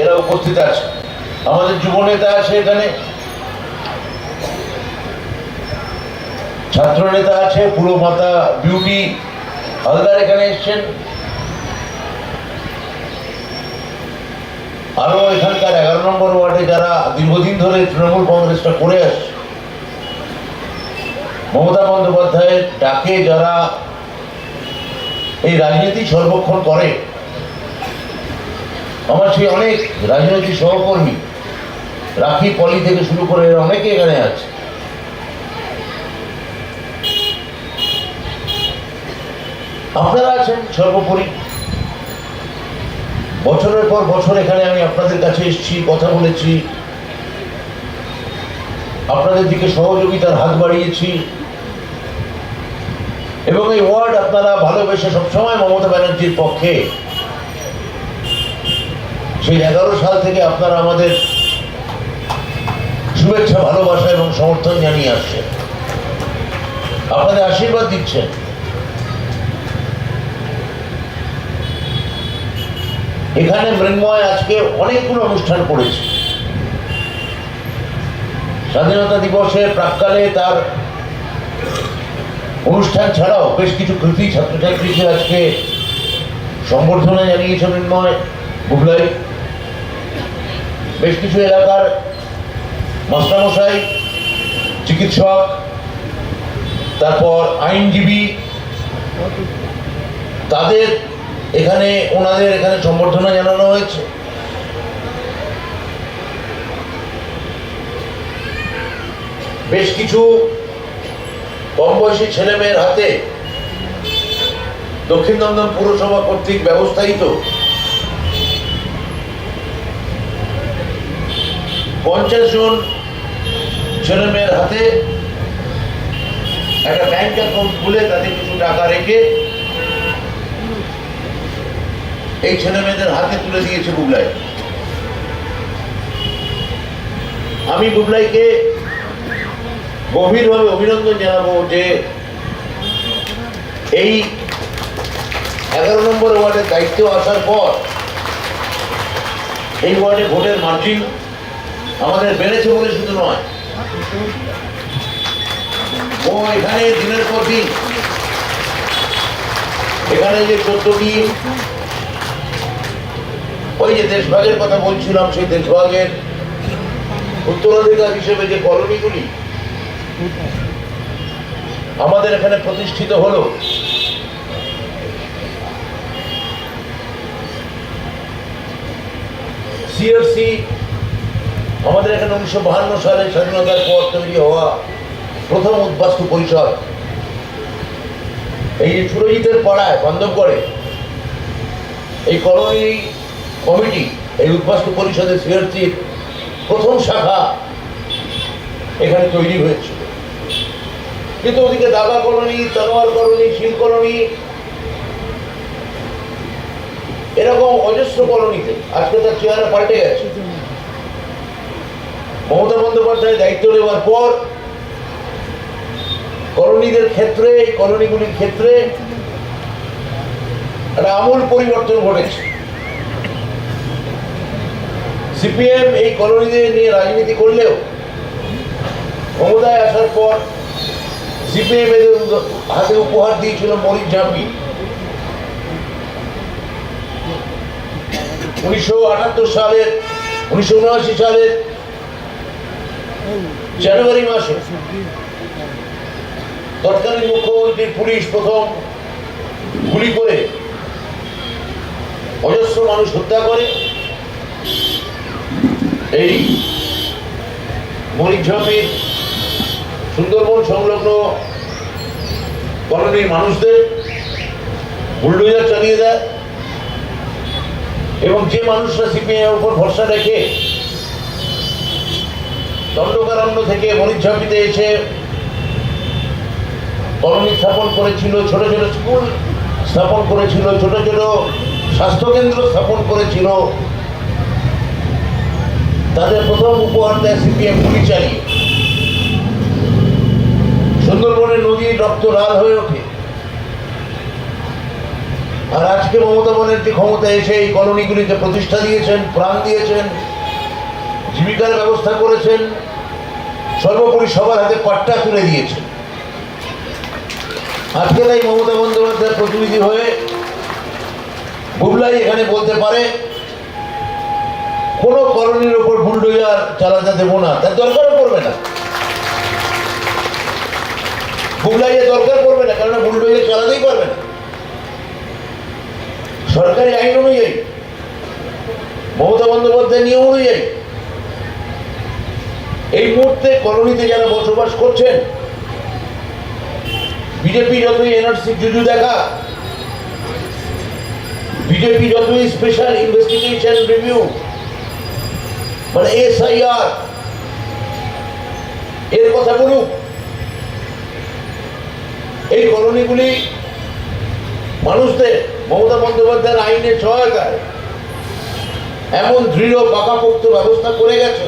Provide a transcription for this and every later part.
এরা উপস্থিত আছে। আমাদের যুব নেতা আছে এখানে। ছাত্র নেতা আছে পুরো মাতা বিউটি হালদার এখানে এসছেন। আরও এখানকার এগারো নম্বর ওয়ার্ডে যারা দীর্ঘদিন ধরে তৃণমূল কংগ্রেসটা করে আসছে, মমতা বন্দ্যোপাধ্যায়ের ডাকে যারা এই রাজনীতি সর্বক্ষণ করে আমার সেই অনেক রাজনৈতিক সহকর্মী, রাখি পলি থেকে শুরু করে এরা অনেকে এখানে আছে। আপনারা আছেন সর্বোপরি। বছরের পর বছর এখানে আমি আপনাদের কাছে এসেছি, কথা বলেছি। আপনাদের দিকে সহযোগিতার হাত বাড়িয়েছি। এবং এই ওয়ার্ড আপনারা ভালোবেসে সবসময় মমতা ব্যানার্জির পক্ষে সেই এগারো সাল থেকে আপনারা আমাদের শুভেচ্ছা, ভালোবাসা এবং সমর্থন জানিয়ে আসছেন। আপনাদের আশীর্বাদ দিচ্ছেন। এখানে মৃন্ময় আজকে অনেকগুলো অনুষ্ঠান করেছে। স্বাধীনতা দিবসের প্রাককালে তার অনুষ্ঠান ছাড়াও বেশ কিছু কৃতি ছাত্রছাত্রীকে আজকে সম্বর্ধনা জানিয়েছে মৃন্ময়। বুবলাই বেশ কিছু এলাকার মাস্টারমশাই, চিকিৎসক, তারপর আইনজীবী, তাদের এখানে, ওনাদের এখানে সম্বর্ধনা জানানো হয়েছে। বেশ কিছু কম বয়সী ছেলেমেয়ের হাতে দক্ষিণ দমদম পুরসভা কর্তৃক ব্যবস্থায়িত পঞ্চাশ জন ছেলে মেয়ের হাতে একটা ব্যাংক অ্যাকাউন্ট খুলে তাদের কিছু টাকা রেখে এই ছেলে মেয়েদের হাতে তুলে দিয়েছে বুবলাই আমি বুবলাইকে গভীরভাবে অভিনন্দন জানাব যে এই এগারো নম্বর ওয়ার্ডের দায়িত্ব আসার পর এই ওয়ার্ডে ভোটের মার্জিন আমাদের বেড়েছে বলে শুধু নয়। ও, এখানে দিনের পর দিন। এখানে যে চোদ্দটি ওই যে দেশভাগের কথা বলছিলাম, সেই দেশভাগের উত্তরাধিকার হিসেবে যে কলোনিগুলি, আমাদের এখানে প্রতিষ্ঠিত হলো। সিআরসি আমাদের এখানে উনিশশো বাহান্ন সালে স্বাধীনতার পর তৈরি হওয়া প্রথম উদ্বাস্তু পরিষদ। এই যে সুরজিতের পাড়ায় বান্ধবগড়ে এই কলোনি কমিটি, এই উদ্বাস্তু পরিষদের সিআরসির প্রথম শাখা এখানে তৈরি হয়েছিল কিন্তু ওদিকে Daga colony Tanwar colony, Shil colony, এরকম অজস্র কলোনিতে আজকে তার চেহারা পাল্টে গেছে। মমতা বন্দ্যোপাধ্যায় দায়িত্ব নেওয়ার পর কলোনিদের ক্ষেত্রে, এই কলোনিগুলির ক্ষেত্রে একটা আমূল পরিবর্তন ঘটেছে। সিপিএম এই কলোনিদের নিয়ে রাজনীতি করলেও ক্ষমতায় আসার পর সিপিএম এদের হাতে উপহার দিয়েছিল মরিচ ঝাঁপি। উনিশশো আটাত্তর সালের, উনিশশো উনআশি সালের জানুয়ারি মাসে তৎকালীন মুখ্যমন্ত্রীর পুলিশ প্রথম গুলি করে অজস্র মানুষ হত্যা করে। এই মরিচঝাপির সুন্দরবন সংলগ্ন কলোনির মানুষদের বুলডোজার চালিয়ে দেয় এবং যে মানুষরা সিপিআই উপর ভরসা রেখে দণ্ডকারণ্য থেকে মরিচঝাপিতে এসে কলোনি স্থাপন করেছিল, ছোট ছোট স্কুল স্থাপন করেছিল, ছোট ছোট স্বাস্থ্যকেন্দ্র স্থাপন করেছিল। তাদের প্রথম উপহার দেয় সিপিএম চালিয়ে সুন্দরবনের নদী রক্ত লাল হয়ে ওঠে। আর আজকে মমতা বনের যে ক্ষমতা এসে এই কলোনিগুলিতে প্রতিষ্ঠা দিয়েছেন, প্রাণ দিয়েছেন। জীবিকার ব্যবস্থা করেছেন, সর্বোপরি সবার হাতে পাট্টা তুলে দিয়েছেন। আজকে তাই মমতা বন্দ্যোপাধ্যায়ের প্রতিনিধি হয়ে বুবলাই এখানে বলতে পারে, কোনো কলোনির ওপর বুলডোজার চালাতে দেবো না, তার দরকারও পড়বে না। বুবলাইয়ের দরকার পড়বে না কারণ বুলডোজার চালাতেই পারবে না। সরকারি আইন অনুযায়ী, মমতা বন্দ্যোপাধ্যায় নিয়ম অনুযায়ী এই মুহূর্তে কলোনিতে যারা বসবাস করছেন, বিজেপি যতই এনআরসি জুজু দেখা বিজেপি যতই স্পেশাল ইনভেস্টিগেশন রিভিউ মানে এসআইআর এর কথা বলুক, এই কলোনিগুলি মানুষদের, মমতা বন্দ্যোপাধ্যায়ের আইনের সহায়তায় এমন দৃঢ় পাকাপোক্ত ব্যবস্থা করে গেছে।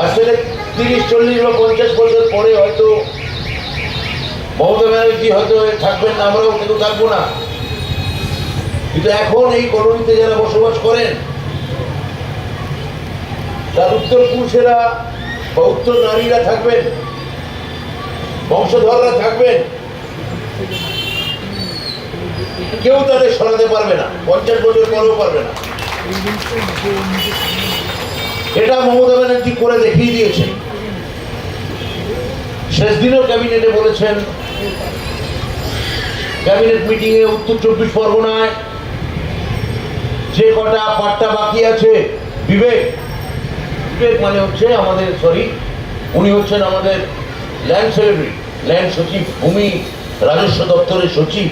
আর সেটা তিরিশ, চল্লিশ বা পঞ্চাশ বছর পরে হয়তো মমতা ব্যানার্জি হয়তো থাকবেন না, আমরাও কিন্তু থাকব না। কিন্তু এখন এই কলোনিতে যারা বসবাস করেন, তার উত্তর পুরুষেরা বা উত্তর নারীরা থাকবেন, বংশধররা থাকবেন, কেউ তাদের সরাতে পারবে না, পঞ্চাশ বছর পরেও পারবে না। এটা মমতা ব্যানার্জি করে দেখিয়ে দিয়েছেন। শেষ দিনও ক্যাবিনেটে বলেছেন, ক্যাবিনেট মিটিংয়ে উত্তর চব্বিশ পরগনায় যে কটা পাট্টা বাকি আছে, বিবেক বিবেক মানে হচ্ছে আমাদের সরি উনি হচ্ছেন আমাদের ল্যান্ড সেক্রেটারি ল্যান্ড সচিব, ভূমি রাজস্ব দপ্তরের সচিব।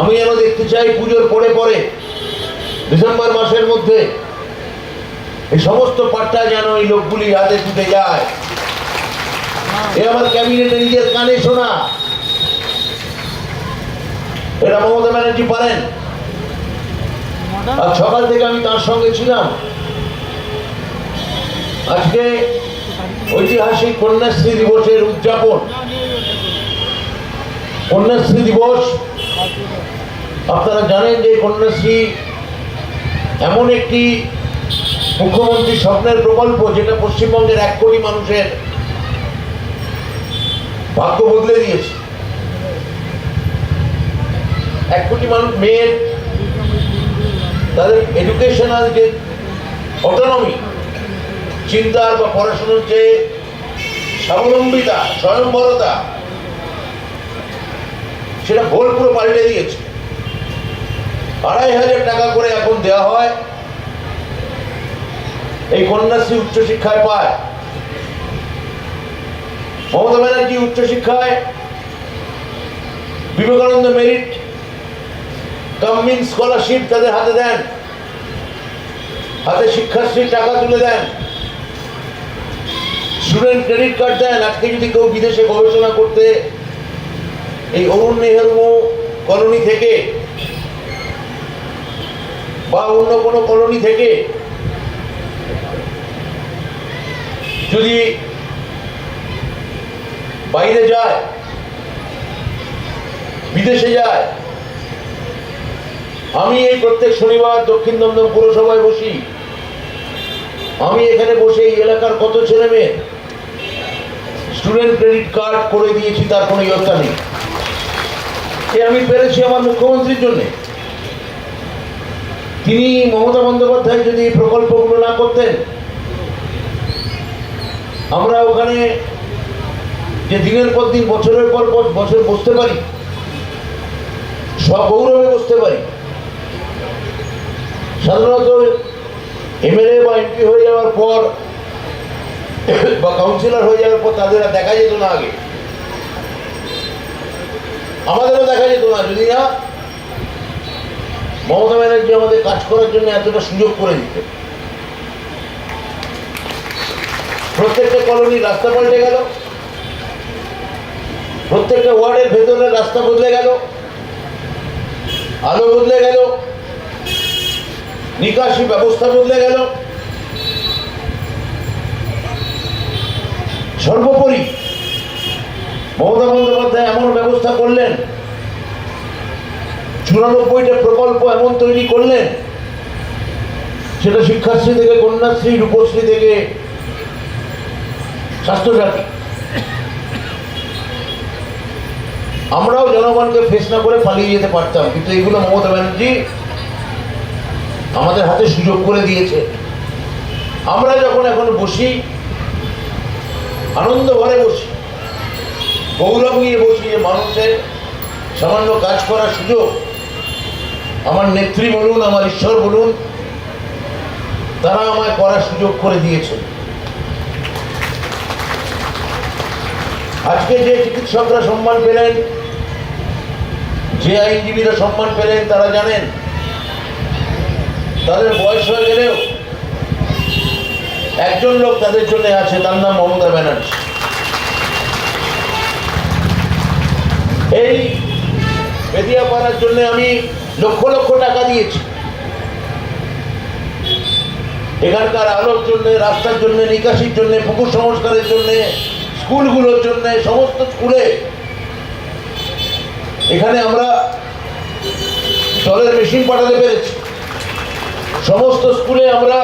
আমি যেন দেখতে চাই পুজোর পরে পরে, ডিসেম্বর মাসের মধ্যে এই সমস্ত পাট্টা যেন এই লোকগুলি হাতে ছুটে যায়। এ আমার ক্যাবিনেটে নিজের কানে শোনা। এটা মমতা ব্যানার্জি পারেন? আর সকাল থেকে আমি তার সঙ্গে ছিলাম। আজকে ঐতিহাসিক কন্যাশ্রী দিবসের উদযাপন। কন্যাশ্রী দিবস, আপনারা জানেন যে কন্যাশ্রী এমন একটি মুখ্যমন্ত্রী স্বপ্নের প্রকল্প যেটা পশ্চিমবঙ্গের এক কোটি মানুষের ভাগ্য বদলে দিয়েছে। এক কোটি মানুষ মেয়ের তাদের এডুকেশনাল যে অটোনমি চিন্তার বা পড়াশোনার যে স্বাবলম্বিতা স্বয়ংবরতা সেটা ভোল পুরো পাল্টে দিয়েছে। আড়াই হাজার টাকা করে এখন দেওয়া হয়। এই কন্যাশ্রী উচ্চশিক্ষায় পায়। মমতা ব্যানার্জি উচ্চশিক্ষায়। বিবেকানন্দ মেরিট। কামিং স্কলারশিপ তাদের হাতে দেন। হাতে শিক্ষাশ্রীর টাকা তুলে দেন। স্টুডেন্ট ক্রেডিট কার্ড দেন। আজকে যদি কেউ বিদেশে গবেষণা করতে এই অরুণ নেহেরু কলোনি থেকে বা অন্য কোনো কলোনি থেকে যদি বাইরে যায়, বিদেশে যায়, আমি এই প্রত্যেক শনিবার দক্ষিণ দমদম পুরসভায় বসি। আমি এখানে বসে এই এলাকার কত ছেলে মেয়ে স্টুডেন্ট ক্রেডিট কার্ড করে দিয়েছি, তার কোনো ইয়ত্তা নেই। এ আমি পেরেছি আমার মুখ্যমন্ত্রীর জন্যে। তিনি মমতা বন্দ্যোপাধ্যায় যদি এই প্রকল্পগুলো না করতেন আমরা ওখানে যে দিনের পর দিন, বছরের পর বছর বসতে পারি, সগৌরবে বসতে পারি, সাধারণত এমএলএ বা এমপি হয়ে যাওয়ার পর বা কাউন্সিলর হয়ে যাওয়ার পর তাদের দেখা যেত না আগে। আমাদেরও দেখা যেত না, যদি না, মমতা ব্যানার্জি আমাদের কাজ করার জন্য এতটা সুযোগ করে দিত প্রত্যেকটা কলোনির রাস্তা পাল্টে গেল। প্রত্যেকটা ওয়ার্ডের ভেতরের রাস্তা বদলে গেল। আলো বদলে গেল। নিকাশি ব্যবস্থা বদলে গেল। সর্বোপরি মমতা বন্দ্যোপাধ্যায় এমন ব্যবস্থা করলেন, চুরানব্বইটা প্রকল্প এমন তৈরি করলেন, সেটা শিক্ষাশ্রী থেকে, কন্যাশ্রী, রূপশ্রী থেকে স্বাস্থ্যসাথী। আমরাও জনগণকে ফেস না করে পালিয়ে যেতে পারতাম, কিন্তু এগুলো মমতা ব্যানার্জি আমাদের হাতে সুযোগ করে দিয়েছে। আমরা যখন এখন বসি, আনন্দ ঘরে বসি, গৌরব নিয়ে বসি যে মানুষের সামান্য কাজ করার সুযোগ, আমার নেত্রী বলুন, আমার ঈশ্বর বলুন, তারা আমায় করার সুযোগ করে দিয়েছে। আজকে যে চিকিৎসকরা সম্মান পেলেন, যে আইনজীবীরা সম্মান পেলেন, তারা জানেন, তাদের বয়স হয়ে গেলেও একজন লোক তাদের জন্য আছে, তার নাম মমতা ব্যানার্জি। এই বেদিয়া পাড়ার জন্য আমি লক্ষ লক্ষ টাকা দিয়েছি। এখানকার আলোর জন্য, রাস্তার জন্য, নিকাশির জন্য, পুকুর সংস্কারের জন্য স্কুলগুলোর জন্য সমস্ত স্কুলে। এখানে আমরা জলের মেশিন পাঠাতে পেরেছি। সমস্ত স্কুলে আমরা